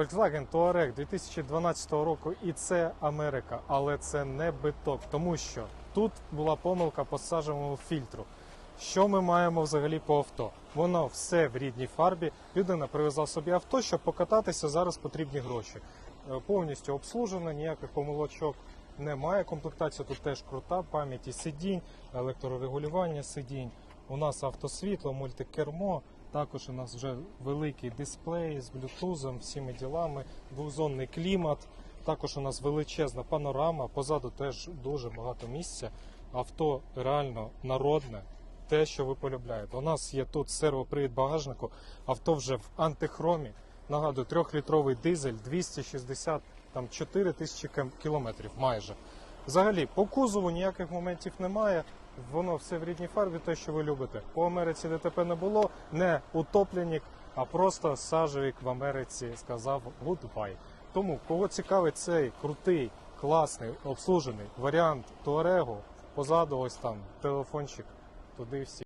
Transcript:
Volkswagen Touareg 2012 року і це Америка, але це не биток, тому що тут була помилка по сажевому фільтру. Що ми маємо взагалі по авто? Воно все в рідній фарбі. Людина привезла собі авто, щоб покататися. Зараз потрібні гроші. Е, Повністю обслужено, ніяких помилочок немає. Комплектація тут теж крута, пам'яті сидінь, електрорегулювання сидінь. У нас автосвітло, мультикермо. Також у нас вже великий дисплей з блютузом, всіми ділами, двозонний клімат. Також у нас величезна панорама. Позаду теж дуже багато місця. Авто реально народне, те, що ви полюбляєте. У нас є тут сервопривід багажнику, авто вже в антихромі. Нагадую, трьохлітровий дизель 260 там 4 тисячі кілометрів майже. Взагалі, по кузову ніяких моментів немає. Воно все в рідній фарбі, те, що ви любите. По Америці ДТП не було, не утопленік, а просто сажевик в Америці сказав goodbye. Тому, кого цікавить цей крутий, класний, обслужений варіант Туарегу, позаду ось там телефончик, туди всі.